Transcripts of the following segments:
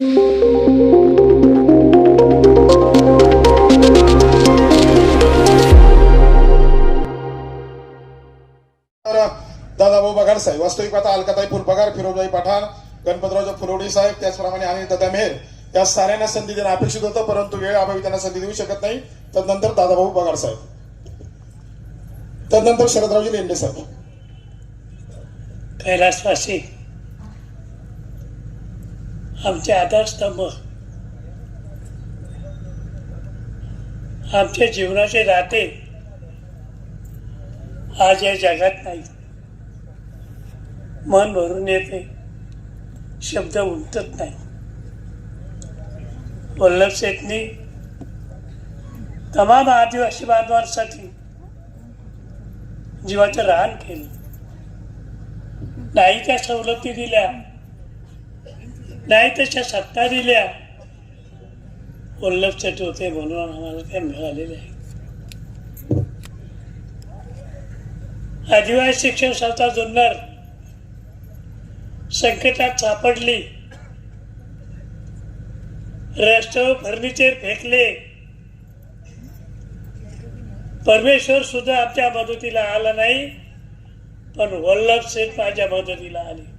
दादाभाऊ बघाड साहेब वास्तविक पाहता अलकाताई फुलपगार फिरोजाई पठाण गणपतरावच्या फुलवडी साहेब त्याचप्रमाणे आणि दादा मेहर. या साऱ्यांना संधी देणं अपेक्षित होतं परंतु वेळ अभावी त्यांना संधी देऊ शकत नाही. तदनंतर दादाभाऊ पगार साहेब. तदनंतर शरदरावजी लेंडे साहेब. कैलासवासी. आमचे आधारस्तंभ. आमच्या जीवनाचे राहते. आज या जगात नाही. मन भरून येते. शब्द उमटत नाही. वल्लभ शेठनी तमाम आदिवासी बांधवांसाठी जीवाचं रान केलं. नाही त्या सवलती दिल्या. नाही तशा सत्ता दिल्या. वल्लभ चट होते म्हणून आम्हाला त्या मिळालेले आहे. आदिवासी शिक्षण संस्था जुन्नर संकटात सापडली. रस्त्यावर फर्निचर फेकले. परमेश्वर सुद्धा आमच्या मदतीला आला नाही पण वल्लभ सेठ माझ्या मदतीला आले.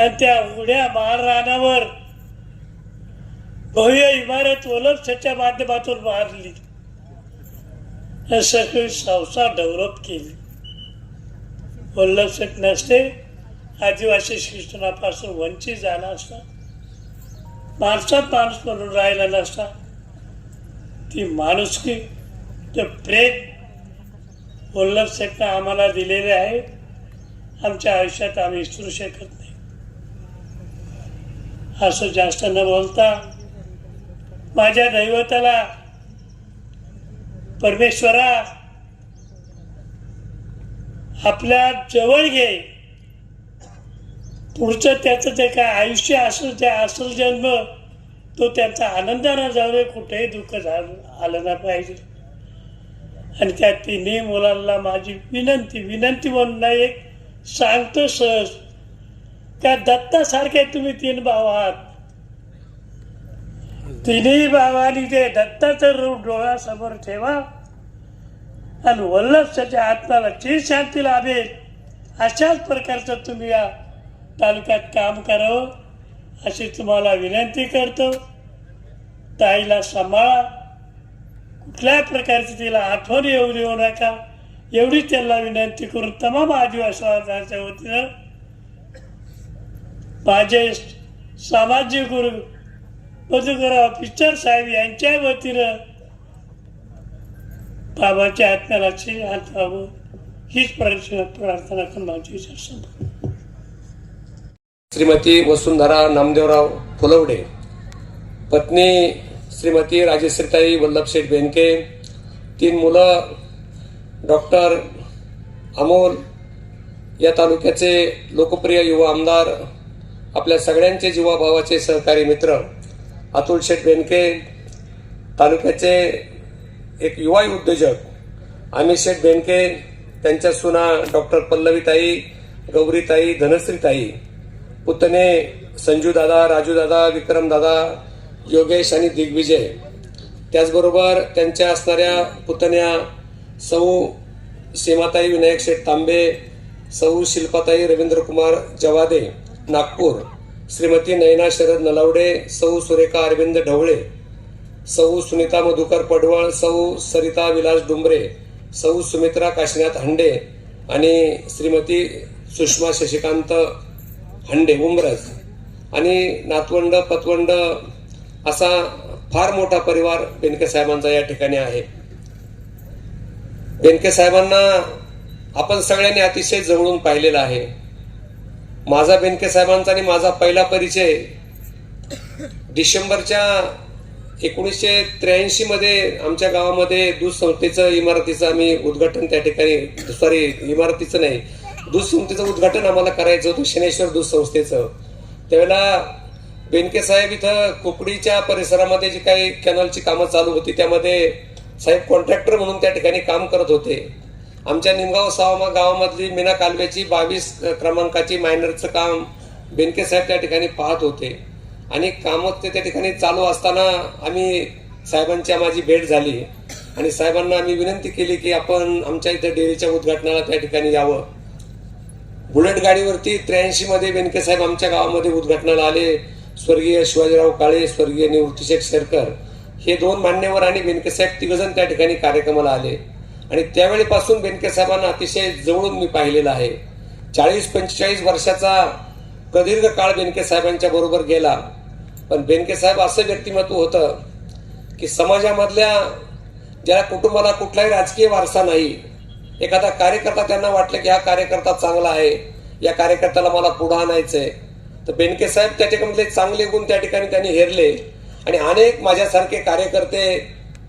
आणि त्या उघड्या महाराणावर भव्य इमारत वल्लभ माध्यमातून मारली. आणि सगळी संसार डेव्हलप केली वल्लभ नसते आदिवासी शिक्षणापासून वंचित झाला असता माणसात माणूस म्हणून राहिला नसता. ती माणुसकी ते प्रेम वल्लभ आम्हाला दिलेले आहे. आमच्या आयुष्यात आम्ही विसरू शकत नाही. असं जास्त न बोलता माझ्या दैवताला परमेश्वरा आपल्या जवळ घे. पुढचं त्याचं जे काय आयुष्य असेल जे असेल जन्म तो त्यांचा आनंदानं जाऊ दे कुठेही दुःख झालं आलं ना पाहिजे. आणि त्या तिन्ही मुलांना माझी विनंती विनंती म्हणून एक सांगतो सहज. त्या दत्तासारखे तुम्ही तीन भाव आहात. तिन्ही भावानी ते दत्ताचं रूप डोळ्यासमोर ठेवा. आणि वल्लभच्या आत्म्याला चीर शांती लाभेल अशाच प्रकारचं तुम्ही या तालुक्यात काम करावं अशी तुम्हाला विनंती करतो. ताईला सांभाळा. कुठल्याही प्रकारची तिला आठवण येऊ देऊ नका. एवढी त्यांना विनंती करून तमाम आदिवासीच्या वतीनं माझे सामाजिक गुरु मधुकरराव पिक्चर साहेब यांच्या वतीनं बाबाच्या आत्म्याला हात व्हावं हीच प्रार्थना प्रार्थना करून माझी श्रीमती वसुंधरा नामदेवराव फुलवडे पत्नी श्रीमती राजेश्रीताई वल्लभशेठ बेनके तीन मुलं डॉक्टर अमोल या तालुक्याचे लोकप्रिय युवा आमदार आपल्या सगळ्यांचे जीवाभावाचे सहकारी मित्र अतुल शेठ बेनके तालुक्याचे एक युवा उद्योजक अमित शेठ बेनके त्यांच्या सुना डॉक्टर पल्लवीताई गौरीताई धनश्रीताई पुतणे संजू दादा विक्रमदादा योगेश आणि दिग्विजय. त्याचबरोबर त्यांच्या असणाऱ्या पुतण्या सौ सीमाताई विनायक शेठ तांबे सौ शिल्पाताई रवींद्रकुमार जवादे नागपूर. श्रीमती नयना शरद नलावडे सौ सुरेखा अरविंद ढवळे सौ सुनीता मधुकर पडवळ सौ सरिता विलास डुंबरे सौ सुमित्रा काशीनाथ हंडे आणि श्रीमती सुषमा शशिकांत हंडे उमरज. आणि नातवंड पतवंड असा फार मोठा परिवार बेनके साहेबांचा या ठिकाणी आहे. बेनके साहेबांना आपण सगळ्यांनी अतिशय जवळून पाहिलेलं आहे. माझा बेनके साहेबांचा आणि माझा पहिला परिचय डिसेंबरच्या एकोणीसशे त्र्याऐंशी मध्ये आमच्या गावामध्ये दूध संस्थेचं इमारतीचं आम्ही उद्घाटन त्या ठिकाणी सॉरी इमारतीचं नाही दूध संस्थेचं उद्घाटन आम्हाला करायचं होतं शनेश्वर दूध संस्थेचं. त्यावेळेला बेनके साहेब इथं कुकडीच्या परिसरामध्ये जी काही कॅनलची कामं चालू होती त्यामध्ये साहेब कॉन्ट्रॅक्टर म्हणून त्या ठिकाणी काम करत होते. आमच्या निमगाव सावमा गावामधली मीना कालव्याची बावीस क्रमांकाची मायनरचं काम बेनके साहेब त्या ठिकाणी पाहत होते. आणि कामं ते त्या ठिकाणी चालू असताना आम्ही साहेबांच्या माझी भेट झाली. आणि साहेबांना आम्ही विनंती केली की आपण आमच्या इथं डेअरीच्या उद्घाटनाला त्या ठिकाणी यावं. बुलेट गाडीवरती त्र्याऐंशी मध्ये बेनके साहेब आमच्या गावामध्ये उद्घाटनाला आले. स्वर्गीय शिवाजीराव काळे स्वर्गीय निवृत्तीशेख शेरकर हे दोन मान्यवर आणि बेनके साहेब तिघजण त्या ठिकाणी कार्यक्रमाला आले. आणि त्यावेळेपासून बेनके साहेबांना अतिशय जवळून मी पाहिलेलं आहे. चाळीस पंचेचाळीस वर्षाचा प्रदीर्घ काळ बेनके साहेबांच्या बरोबर गेला. पण बेनके साहेब असं व्यक्तिमत्व होतं की समाजामधल्या ज्या कुटुंबाला कुठलाही राजकीय वारसा नाही एखादा कार्यकर्ता त्यांना वाटलं की हा कार्यकर्ता चांगला आहे या कार्यकर्त्याला मला पुढे आणायचंय. तर बेनके साहेब त्याच्यामधले चांगले गुण त्या ठिकाणी त्यांनी हेरले. आणि अनेक माझ्यासारखे कार्यकर्ते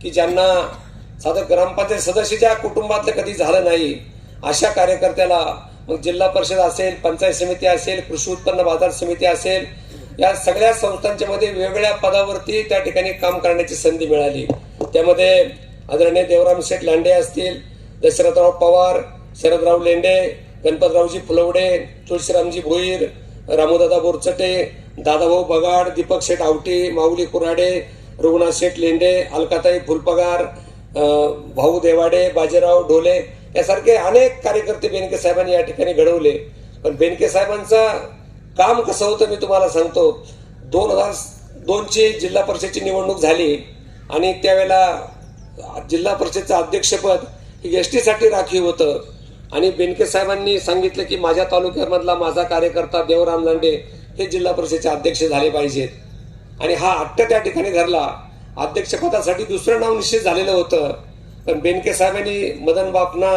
की ज्यांना साधं ग्रामपंचायत सदस्याच्या कुटुंबातलं कधी झालं नाही अशा कार्यकर्त्याला मग जिल्हा परिषद असेल पंचायत समिती असेल कृषी उत्पन्न बाजार समिती असेल या सगळ्या संस्थांच्या मध्ये वेगवेगळ्या पदावरती त्या ठिकाणी काम करण्याची संधी मिळाली. त्यामध्ये आदरणीय देवराम शेठ लांडे असतील दशरथराव पवार शरदराव लेंडे गणपतरावजी फुलवडे तुळशीरामजी भोईर रामोदादा बोरचटे दादाभाऊ बगाड दीपक शेठ आवटी माऊली कुराडे रघुनाथ शेठ लेंडे अलकाताई फुलपगार भाऊ देवाडे बाजीराव ढोले यासारखे अनेक कार्यकर्ते बेनके साहेबांनी या ठिकाणी घडवले. पण बेनके साहेबांचं काम कसं होतं मी तुम्हाला सांगतो. दोन हजार दोनची जिल्हा परिषदची निवडणूक झाली आणि त्यावेळेला जिल्हा परिषदचं अध्यक्षपद हे एस टीसाठी राखीव होतं. आणि बेनके साहेबांनी सांगितलं की माझ्या तालुक्यामधला माझा कार्यकर्ता देवराम लांडे हे जिल्हा परिषदेचे अध्यक्ष झाले पाहिजेत. आणि हा हट्ट त्या ठिकाणी धरला. अध्यक्षपदासाठी दुसरं नाव निश्चित झालेलं होतं. पण बेनके साहेबांनी मदन बापना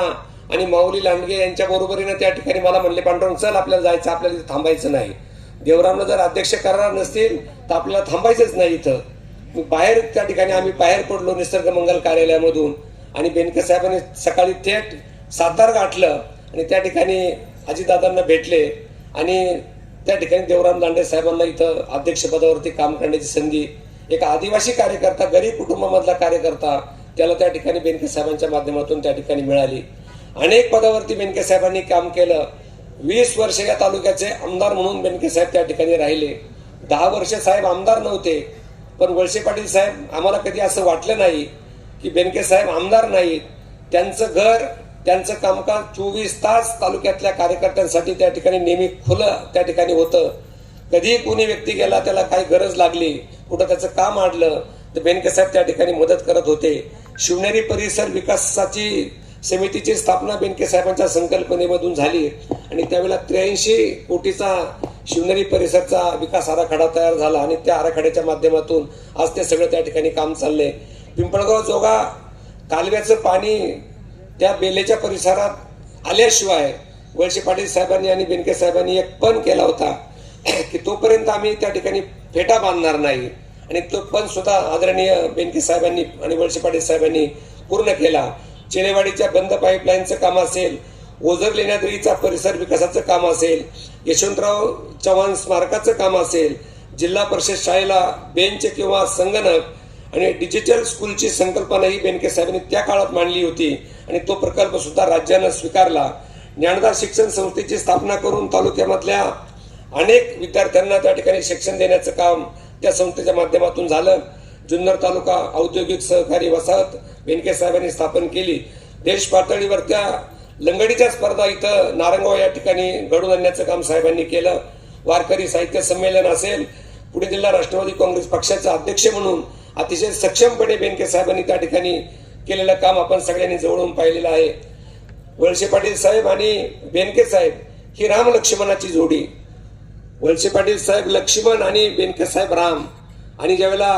आणि माऊली लांडगे यांच्या बरोबरीनं त्या ठिकाणी मला म्हणले पांडुरंग चल आपल्याला जायचं आपल्याला इथं थांबायचं नाही. देवरामनं जर अध्यक्ष करणार नसतील तर आपल्याला थांबायचंच नाही इथं. बाहेर त्या ठिकाणी आम्ही बाहेर पडलो निसर्ग मंगल कार्यालयामधून आणि बेनके साहेबांनी सकाळी थेट सातार गाठलं आणि त्या ठिकाणी अजितदादांना भेटले आणि त्या ठिकाणी देवराम दांडे साहेबांना इथं अध्यक्षपदावरती काम करण्याची संधी एक आदिवासी कार्यकर्ता गरीब कुटुंबामधला कार्यकर्ता त्याला त्या ठिकाणी बेनके साहेबांच्या माध्यमातून त्या ठिकाणी मिळाली. अनेक पदावरती बेनके साहेबांनी काम केलं. वीस वर्ष या तालुक्याचे आमदार म्हणून बेनके साहेब त्या ठिकाणी राहिले. दहा वर्ष साहेब आमदार नव्हते पण वळसे पाटील साहेब आम्हाला कधी असं वाटलं नाही की बेनके साहेब आमदार नाहीत. त्यांचं घर त्यांचं कामकाज चोवीस तास तालुक्यातल्या कार्यकर्त्यांसाठी त्या ठिकाणी नेहमी खुलं त्या ठिकाणी होतं. कधीही कोणी व्यक्ती गेला त्याला काही गरज लागली कुठं त्याचं काम आडलं तर बेनके साहेब त्या ठिकाणी मदत करत होते. शिवनेरी परिसर विकासाची समितीची स्थापना बेनके साहेबांच्या संकल्पनेमधून झाली. आणि त्यावेळेला त्र्याऐंशी कोटीचा शिवनेरी परिसरचा विकास आराखडा तयार झाला आणि त्या आराखड्याच्या माध्यमातून आज ते सगळं त्या ठिकाणी काम चाललंय. पिंपळगाव जोगा कालव्याचं पाणी त्या बेलेच्या परिसरात आल्याशिवाय वळसे पाटील साहेबांनी आणि बेनके साहेबांनी एक पण केला होता. की तोपर्यंत आम्ही त्या ठिकाणी फेटा बांधणार नाही. आणि तो पण सुद्धा आदरणीय बेनके साहेबांनी आणि वळसे पाटील साहेबांनी पूर्ण केला. चिलेवाडीच्या बंद पाईपलाईनचं काम असेल ओझर लेण्याद्रीचा परिसर विकासाचं काम असेल यशवंतराव चव्हाण स्मारकाचं काम असेल जिल्हा परिषद शाळेला बेंच किंवा संगणक आणि डिजिटल स्कूलची संकल्पना ही बेनके साहेबांनी त्या काळात मांडली होती आणि तो प्रकल्प सुद्धा राज्यानं स्वीकारला. ज्ञानदार शिक्षण संस्थेची स्थापना करून तालुक्यामधल्या अनेक विद्यार्थ्यांना त्या ठिकाणी शिक्षण देण्याचं काम त्या संस्थेच्या माध्यमातून झालं. जुन्नर तालुका औद्योगिक सहकारी वसाहत बेनके साहेबांनी स्थापन केली. देश पातळीवर त्या लंगडीच्या स्पर्धा इथं नारंगाव या ठिकाणी घडून आणण्याचं काम साहेबांनी केलं. वारकरी साहित्य संमेलन असेल पुणे जिल्हा राष्ट्रवादी काँग्रेस पक्षाचा अध्यक्ष म्हणून अतिशय सक्षमपणे बेनके साहेबांनी त्या ठिकाणी केलेलं काम आपण सगळ्यांनी जवळून पाहिलेलं आहे. वळसे पाटील साहेब आणि बेनके साहेब ही राम लक्ष्मणाची जोडी वळसे पाटील साहेब लक्ष्मण आणि बेनके साहेब राम. आणि ज्यावेळेला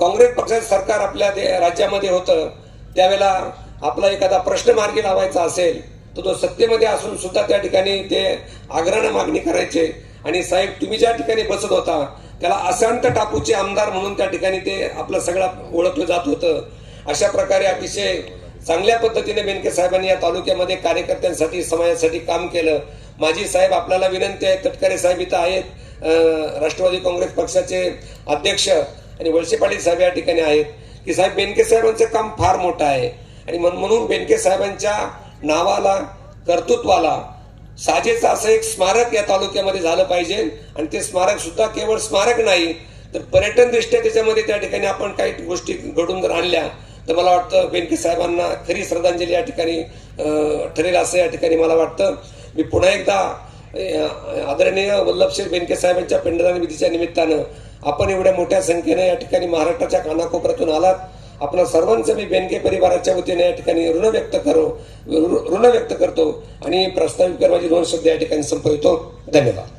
काँग्रेस पक्षाचं सरकार आपल्या राज्यामध्ये होतं त्यावेळेला आपला एखादा प्रश्न मार्गी लावायचा असेल तर तो सत्तेमध्ये असून सुद्धा त्या ठिकाणी ते आग्रहानं मागणी करायचे. आणि साहेब तुम्ही ज्या ठिकाणी बसत होता त्याला अशांत टापूचे आमदार म्हणून त्या ठिकाणी ते आपलं सगळं ओळखलं जात होतं. अशा प्रकारे अतिशय चांगल्या पद्धतीने बेनके साहेबांनी या तालुक्यामध्ये कार्यकर्त्यांसाठी समाजासाठी काम केलं. माझी साहेब आपल्याला विनंती आहे तटकरे साहेब इथं आहेत राष्ट्रवादी काँग्रेस पक्षाचे अध्यक्ष आणि वळसे पाटील साहेब या ठिकाणी आहेत. की साहेब बेनके साहेबांचं काम फार मोठं आहे. आणि म्हणून बेनके साहेबांच्या नावाला कर्तृत्वाला साजेचं असं एक स्मारक या तालुक्यामध्ये झालं पाहिजे. आणि ते स्मारक सुद्धा केवळ स्मारक नाही तर पर्यटन दृष्ट्या त्याच्यामध्ये त्या ठिकाणी आपण काही गोष्टी घडून जर आणल्या तर मला वाटतं बेनके साहेबांना खरी श्रद्धांजली या ठिकाणी ठरेल असं या ठिकाणी मला वाटतं. मी पुन्हा एकदा आदरणीय वल्लभशीर बेनके साहेबांच्या पिंडदान विधीच्या निमित्तानं आपण एवढ्या मोठ्या संख्येने या ठिकाणी महाराष्ट्राच्या कानाकोपऱ्यातून आलात. आपण सर्वांचं मी बेनके परिवाराच्या वतीने या ठिकाणी ऋण व्यक्त करो ऋण व्यक्त करतो आणि प्रस्तावित माझी दोन शब्द या ठिकाणी संपवितो. धन्यवाद.